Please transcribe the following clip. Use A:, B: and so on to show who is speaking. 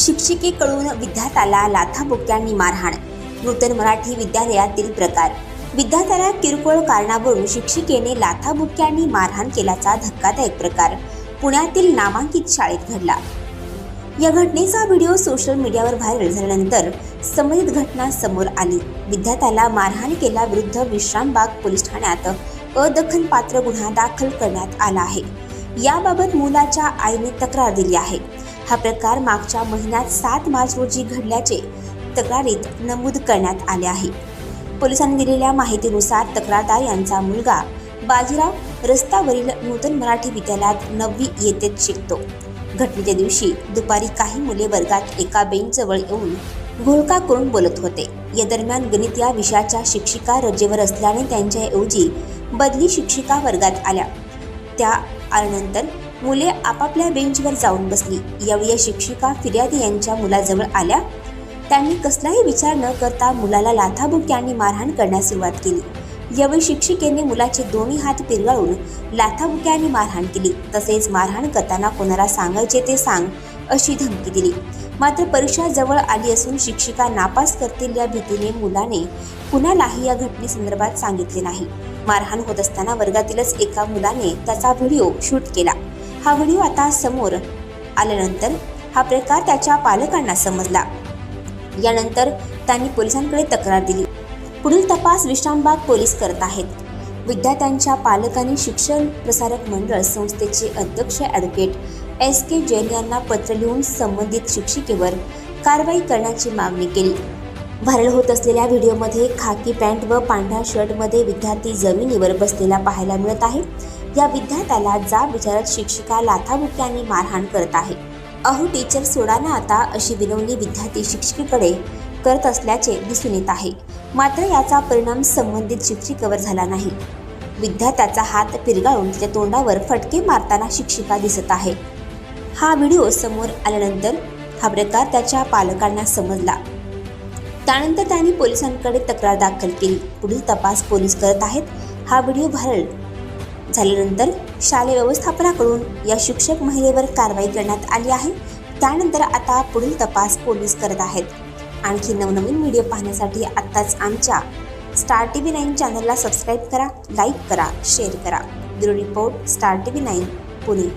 A: शिक्षिकेकडून विद्यार्थ्याला लाथाबुक्यांनी मारहाण. नूतन मराठी विद्यालयातील प्रकार. विद्यार्थ्याला किरकोळ कारणावरून शिक्षिकेने लाथाबुक्यांनी मारहाण केल्याचा धक्कादायक प्रकार पुण्यातील नामांकित शाळेत घडला. या घटनेचा व्हिडिओ सोशल मीडियावर व्हायरल झाल्यानंतर संबंधित घटना समोर आली. विद्यार्थ्याला मारहाण केल्याविरुद्ध विश्रामबाग पोलीस ठाण्यात अदखलपात्र गुन्हा दाखल करण्यात आला आहे. याबाबत मुलाच्या आईने तक्रार दिली आहे. हा प्रकार मागच्या महिन्यात सात मार्च रोजी घडल्याचे तक्रारीत नमूद करण्यात आले आहे. पोलिसांनी दिलेल्या माहितीनुसार तक्रारदार यांचा मुलगा बाजीराव रस्त्यावरील नूतन मराठी विद्यालयात नववी येतेत शिकतो. घटनेच्या दिवशी दुपारी काही मुले वर्गात एका बेंचजवळ येऊन घोळका करून बोलत होते. या दरम्यान गणित या विषयाच्या शिक्षिका रजेवर असल्याने त्यांच्याऐवजी बदली शिक्षिका वर्गात आल्या. त्या आल्यानंतर मुले आपापल्या बेंचवर जाऊन बसली. यावेळी या शिक्षिका फिर्यादी यांच्या मुलाजवळ आल्या. त्यांनी कसलाही विचार न करता मुलाला लाथाबुक्क्यांनी मारहाण करण्यास सुरुवात केली. यावेळी शिक्षिकेने मुलाचे दोन्ही हात पिरगाळून लाथाबुक्यांनी मारहाण केली. तसेच मारहाण करताना कोणाला सांगायचे ते सांग अशी धमकी दिली. मात्र परीक्षा जवळ आली असून शिक्षिका नापास करतील या भीतीने मुलाने कुणालाही या घटनेसंदर्भात सांगितले नाही. मारहाण होत असताना वर्गातीलच एका मुलाने त्याचा व्हिडिओ शूट केला. हा व्हिडिओ आता समोर आल्यानंतर हा प्रकार त्याच्या पालकांना समजला. यानंतर त्यांनी पोलिसांकडे तक्रार दिली. पुढील तपास विश्रामबाग पोलीस करत आहेत. विद्यार्थ्यांच्या पालकांनी शिक्षण प्रसारक मंडळ संस्थेचे अध्यक्ष ॲडव्होकेट एस के जैन यांना पत्र लिहून संबंधित शिक्षिकेवर कारवाई करण्याची मागणी केली. व्हायरल होत असलेल्या व्हिडिओमध्ये खाकी पॅन्ट व पांढऱ्या शर्टमध्ये विद्यार्थी जमिनीवर बसलेला पाहायला मिळत आहे. या विद्यार्थ्याला जाब विचारत शिक्षिका लाथाबुक्यांनी मारहाण करत आहे. अहो टीचर सोडा ना आता अशी विनवणी विद्यार्थी शिक्षिकेकडे करत असल्याचे दिसून येत आहे. मात्र याचा परिणाम संबंधित शिक्षिकेवर झाला नाही. विद्यार्थ्याचा हात पिरगाळून तिच्या तोंडावर फटके मारताना शिक्षिका दिसत आहे. हा व्हिडिओ समोर आल्यानंतर हा प्रकार त्याच्या पालकांना समजला. त्यानंतर त्यांनी पोलिसांकडे तक्रार दाखल केली. पुढील तपास पोलीस करत आहेत. हा व्हिडिओ व्हायरल झाल्यानंतर शालेय व्यवस्थापनाकडून या शिक्षक महिलेवर कारवाई करण्यात आली आहे. त्यानंतर आता पुढील तपास पोलीस करत आहेत. आणखी नवनवीन व्हिडिओ पाहण्यासाठी आत्ताच आमच्या स्टार टी व्ही नाईन चॅनलला सबस्क्राईब करा लाईक करा शेअर करा. Bureau report star T V nine Pune.